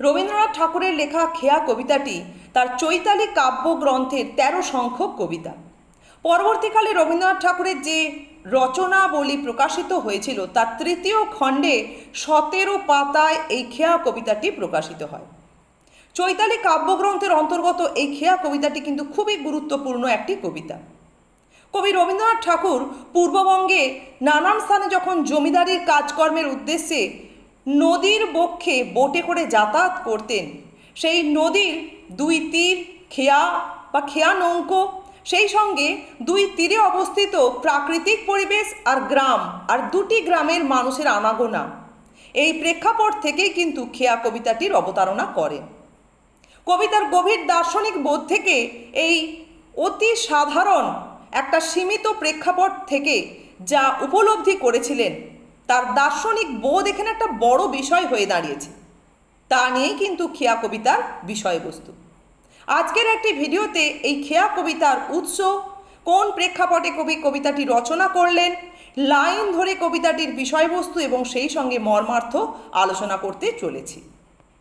রবীন্দ্রনাথ ঠাকুরের লেখা খেয়া কবিতাটি তার চৈতালি কাব্যগ্রন্থের তেরো সংখ্যক কবিতা। পরবর্তীকালে রবীন্দ্রনাথ ঠাকুরের যে রচনাবলী প্রকাশিত হয়েছিল, তার তৃতীয় খণ্ডে সতেরো পাতায় এই খেয়া কবিতাটি প্রকাশিত হয়। চৈতালি কাব্যগ্রন্থের অন্তর্গত এই খেয়া কবিতাটি কিন্তু খুবই গুরুত্বপূর্ণ একটি কবিতা। কবি রবীন্দ্রনাথ ঠাকুর পূর্ববঙ্গে নানান স্থানে যখন জমিদারির কাজকর্মের উদ্দেশ্যে নদীর বক্ষে বোটে করে যাতায়াত করতেন। সেই নদীর দুই তীর, খেয়া বা খেয়া নৌকো, সেই সঙ্গে দুই তীরে অবস্থিত প্রাকৃতিক পরিবেশ আর গ্রাম আর দুটি গ্রামের মানুষের আনাগোনা। এই প্রেক্ষাপট থেকেই কিন্তু খেয়া কবিতাটির অবতারণা করে। কবিতার গভীর দার্শনিক বোধ থেকে এই অতি সাধারণ একটা সীমিত প্রেক্ষাপট থেকে যা উপলব্ধি করেছিলেন তার দার্শনিক বোধ এখানে একটা বড় বিষয় হয়ে দাঁড়িয়েছে। তা নিয়েই কিন্তু খেয়া কবিতার বিষয়বস্তু। আজকের একটি ভিডিওতে এই খেয়া কবিতার উৎস, কোন প্রেক্ষাপটে কবি কবিতাটি রচনা করলেন, লাইন ধরে কবিতাটির বিষয়বস্তু এবং সেই সঙ্গে মর্মার্থ আলোচনা করতে চলেছি।